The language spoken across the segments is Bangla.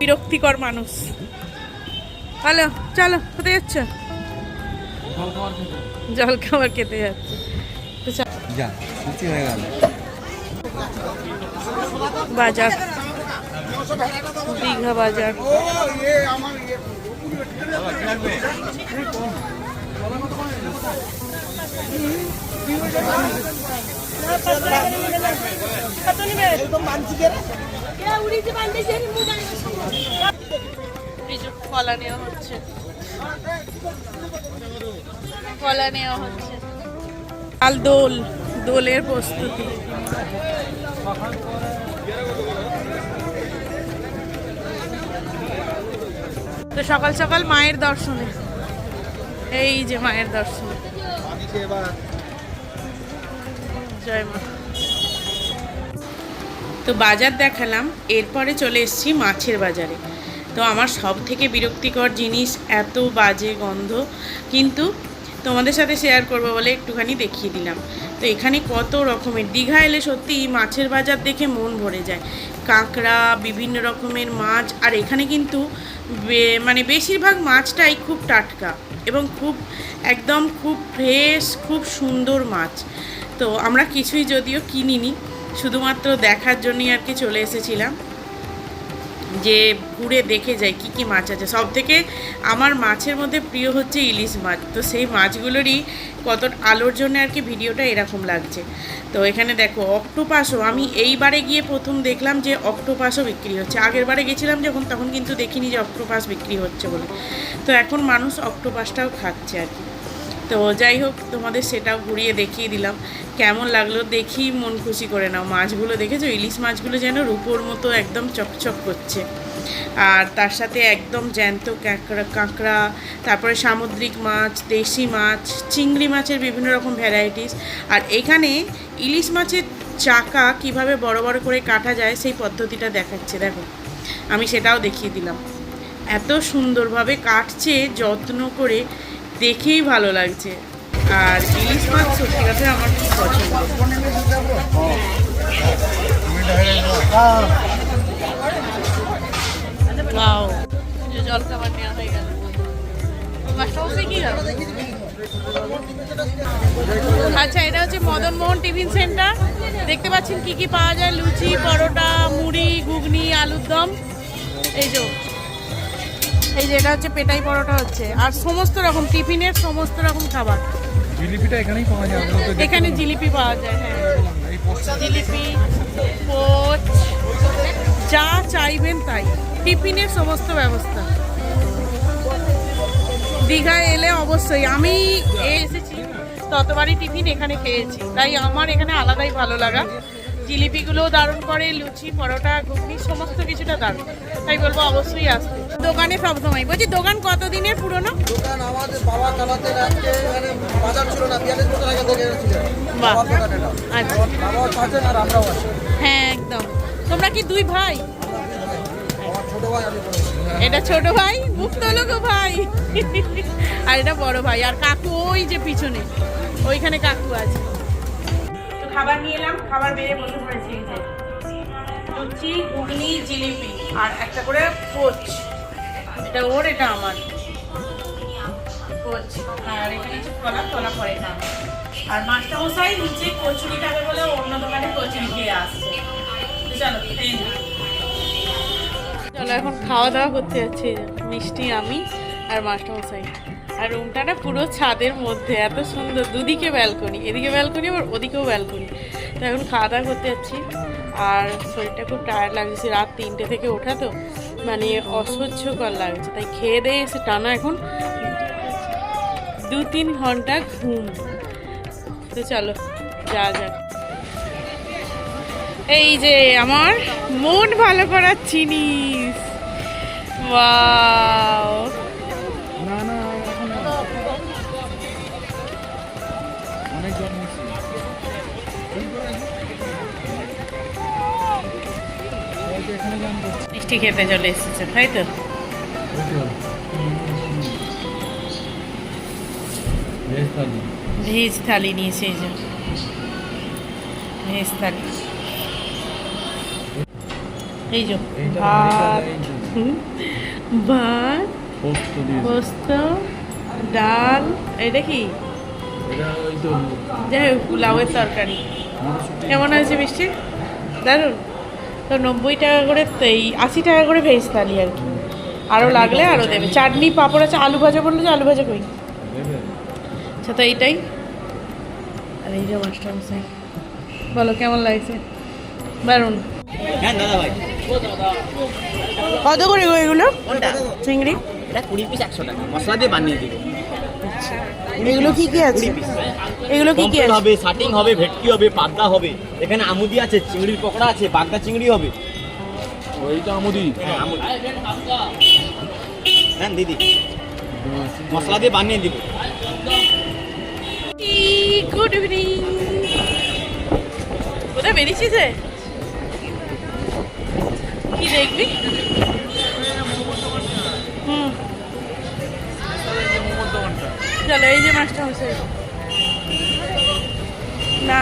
বিরক্তিকর মানুষ। হ্যালো চলো কোথায় যাচ্ছ? জল খাবার খেতে যাচ্ছে। বাজার। দীঘা বাজার। কলা নেওয়া হচ্ছে। কলা নেওয়া হচ্ছে। কাল দোল দোলের প্রস্তুতি। তো সকাল সকাল মায়ের দর্শনে। এই যে মায়ের দর্শন। জয় মা। তো বাজার দেখালাম, এরপরে চলে এসেছি মাছের বাজারে। তো আমার সব থেকে বিরক্তিকর জিনিস এত বাজে গন্ধ, কিন্তু তোমাদের সাথে শেয়ার করব বলে একটুখানি দেখিয়ে দিলাম। তো এখানে কত রকমের, দীঘা এলে সত্যি মাছের বাজার দেখে মন ভরে যায়। কাঁকড়া, বিভিন্ন রকমের মাছ, আর এখানে কিন্তু মানে বেশিরভাগ মাছটাই খুব টাটকা এবং খুব, একদম খুব ফ্রেশ খুব সুন্দর মাছ। তো আমরা কিছুই যদিও কিনিনি শুধুমাত্র দেখার জন্যই আর কি চলে এসেছিলাম। যে ঘুরে দেখে যাই কি কি মাছ আছে। সব থেকে আমার মাছের মধ্যে প্রিয় হচ্ছে ইলিশ মাছ। তো সেই মাছগুলোরই কত আলোর জন্য আর কি ভিডিওটা এরকম লাগছে। তো এখানে দেখো, অক্টোপাসও। আমি এইবারে গিয়ে প্রথম দেখলাম যে অক্টোপাসও বিক্রি হচ্ছে। আগের বারে গেছিলাম যখন, তখন কিন্তু দেখিনি যে অক্টোপাস বিক্রি হচ্ছে বলে। তো এখন মানুষ অক্টোপাসটাও খাচ্ছে আর কি। তো যাই হোক, তোমাদের সেটাও ঘুরিয়ে দেখিয়ে দিলাম। কেমন লাগল দেখি মন খুশি করে নাও। মাছগুলো দেখেছ? ইলিশ মাছগুলো যেন রূপোর মতো একদম চকচক করছে। আর তার সাথে একদম জ্যান্ত কাঁকড়া কাঁকড়া, তারপরে সামুদ্রিক মাছ, দেশি মাছ, চিংড়ি মাছের বিভিন্ন রকম ভ্যারাইটিস আর এখানে ইলিশ মাছের চাকা কীভাবে বড় বড় করে কাটা যায় সেই পদ্ধতিটা দেখাচ্ছে। দেখো, আমি সেটাও দেখিয়ে দিলাম। এত সুন্দরভাবে কাটছে, যত্ন করে দেখেই ভালো লাগছে। আর ইলিশ মাছ সত্যি কথা আমার খুব পছন্দ. জল আচ্ছা এটা হচ্ছে মদন মোহন টিফিন সেন্টার। দেখতে পাচ্ছেন কি কি পাওয়া যায়? লুচি, পরোটা, মুড়ি, ঘুগনি, আলুর দম। এই যে এই যে এটা হচ্ছে পেটাই পরোটা হচ্ছে। আর সমস্ত রকম টিফিনের সমস্ত রকম খাবার। জিলিপিটা এখানেই পাওয়া যায় এখানে জিলিপি পাওয়া যায় হ্যাঁ। জিলিপি পোচ যা চাইবেন তাই। টিফিনের সমস্ত ব্যবস্থা। দীঘায় এলে অবশ্যই। আমি এসেছি ততবারই টিফিন এখানে খেয়েছি। তাই আমার এখানে আলাদাই ভালো লাগা। জিলিপিগুলোও দারুণ করে লুচি পরোটা ঘুগনি সমস্ত কিছুটা দারুণ। তাই বলব অবশ্যই আসতে। দোকানে সবসময় বলছি দোকান কতদিনের পুরনো? দোকান আমাদের বাবা আজকে এখানে বাজার ছিল না বিয়াল্লিশ বছর আগে থেকে আচ্ছা। বাবাও আছেন আর আমরাও আছি হ্যাঁ একদম। তোমরা কি দুই ভাই? আমার ছোট ভাই আমি বড় ভাই। এটা ছোট ভাই মুখ তোলো ভাই। আর এটা বড় ভাই। আর কাকু ওই যে পিছনে ওইখানে কাকু আছে। খাবার নিয়ে এলাম, খাবার বেড়ে বসে পড়েছি লুচি, ঘুগনি, জিলিপি আর একটা করে কোচ এটা ওর, এটা আমার। পোচ। আর এখানে হচ্ছে কলা কলা পরে না। আর মাস্টার মশাই নিচে কচুরি খাবে বলে অন্য দোকানে কচুরি খেয়ে আসছে। চলো চলো, এখন খাওয়া দাওয়া করতে যাচ্ছি। মিষ্টি আমি আর মাস্টারমশাই, আর রুমটা না পুরো ছাদের মধ্যে, এত সুন্দর। দুদিকে ব্যালকনি এদিকে ব্যালকনি আবার ওদিকেও ব্যালকনি তো এখন খাওয়া দাওয়া করতে যাচ্ছি। আর শরীরটা খুব টায়ার্ড লাগছে, রাত তিনটে থেকে ওঠা তো। মানে অসহ্যকর লাগছে। তাই খেয়ে দিয়ে এসে টানা এখন দু তিন ঘণ্টা ঘুম। তো চলো, যা যাক। এই যে আমার মন ভালো করার জিনিস। ওয়াও। মিষ্টি খেতে চলে এসেছে তাই তো? ভেজ থালি নিয়েছে এই যে। ভেজ থালি। এই যে ভাত ভাত পোস্ত ডাল এটা কি? যাই হোক লাউয়ের তরকারি। কেমন হয়েছে মিষ্টি? দারুণ তো নব্বই টাকা করে এই আশি টাকা করে ভেজ থালি আর কি। আরও লাগলে আরও দেবে। চাটনি। পাঁপড় আছে আলু ভাজা বলল যে আলু ভাজা কই আচ্ছা তো এইটাই। আর এই যে মাস্টার মশাই বলো কেমন লাগছে? দারুণ কত করে গো এগুলো? চিংড়ি? কুড়ি পিস একশো টাকা। মশলা দিয়ে বানিয়ে দিব। এগুলো কি কি আছে? এগুলো কি কি আছে? হবে শাটিং হবে ভেটকি হবে পাবদা হবে। এখানে আমুদি আছে চিংড়ির পকোড়া আছে বাগদা চিংড়ি হবে। ওইটা আমুদি। হ্যাঁ আমুদি। হ্যাঁ দিদি। মশলা দিয়ে বানিয়ে দিব। Good evening. কোথায় বেরিয়েছিস কি দেখবি? চলো এই যে মাছটা না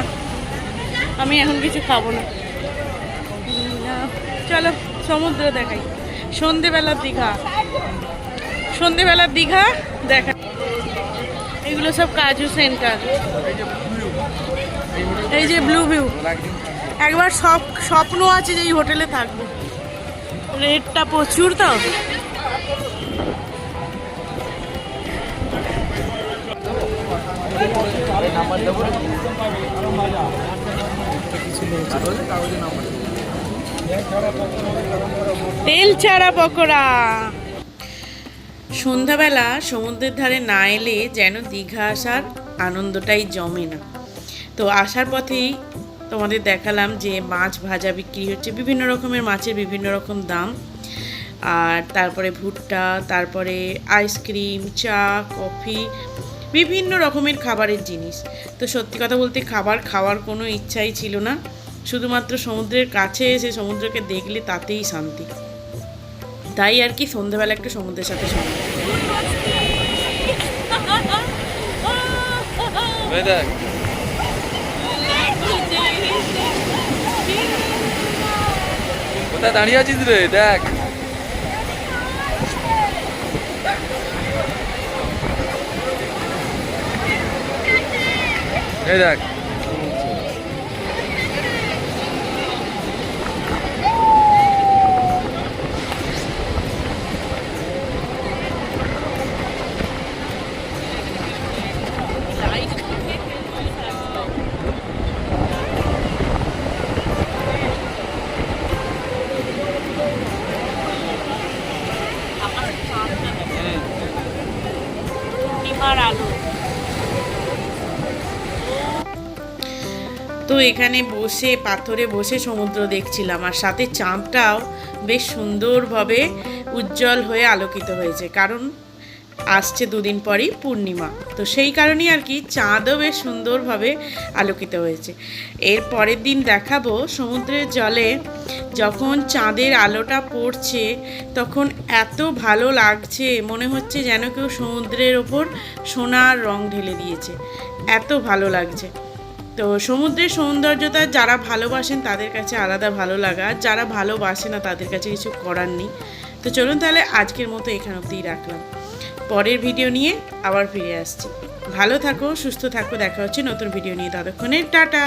আমি এখন কিছু খাব না, চলো সমুদ্র দেখাই। সন্ধেবেলার দীঘা। সন্ধেবেলার দীঘা দেখা। এগুলো সব কাজু সেন্টার। এই যে ব্লু ভিউ। একবার সব স্বপ্ন আছে যে এই হোটেলে থাকব। রেটটা প্রচুর তো? তেল ছাড়া পকোড়া। সন্ধ্যাবেলা সমুদ্রের ধারে না এলে যেন দীঘা আসার আনন্দটাই জমে না। তো আসার পথেই তোমাদের দেখালাম যে মাছ ভাজা বিক্রি হচ্ছে, বিভিন্ন রকমের মাছের বিভিন্ন রকম দাম। আর তারপরে ভুট্টা, তারপরে আইসক্রিম চা কফি বিভিন্ন রকমের খাবারের জিনিস। তো সত্যি কথা বলতে খাবার খাওয়ার কোনো ইচ্ছাই ছিল না। শুধুমাত্র সমুদ্রের কাছে এসে সমুদ্রকে দেখলে তাতেই শান্তি। তাই আর কি সন্ধ্যাবেলা একটু সমুদ্রের সাথে দাঁড়িয়ে আছিস রে? দেখ। এই দেখ। পূর্ণিমার তো এখানে বসে, পাথরে বসে সমুদ্র দেখছিলাম। আর সাথে চাঁদটাও বেশ সুন্দরভাবে উজ্জ্বল হয়ে আলোকিত হয়েছে। কারণ আসছে দুদিন পরই পূর্ণিমা। তো সেই কারণেই আর কি চাঁদও বেশ সুন্দরভাবে আলোকিত হয়েছে। এর পরের দিন দেখাবো সমুদ্রের জলে যখন চাঁদের আলোটা পড়ছে, তখন এত ভালো লাগছে, মনে হচ্ছে যেন কেউ সমুদ্রের ওপর সোনার রং ঢেলে দিয়েছে। এত ভালো লাগছে। তো সমুদ্রের সৌন্দর্যতা যারা ভালোবাসেন তাদের কাছে আলাদা ভালো লাগা। যারা ভালোবাসে না, তাদের কাছে কিছু করার নেই। তো চলুন তাহলে আজকের মতো এখান অবধিই রাখলাম। পরের ভিডিও নিয়ে আবার ফিরে আসছি। ভালো থাকো, সুস্থ থাকো, দেখা হচ্ছে নতুন ভিডিও নিয়ে। ততক্ষণে টাটা!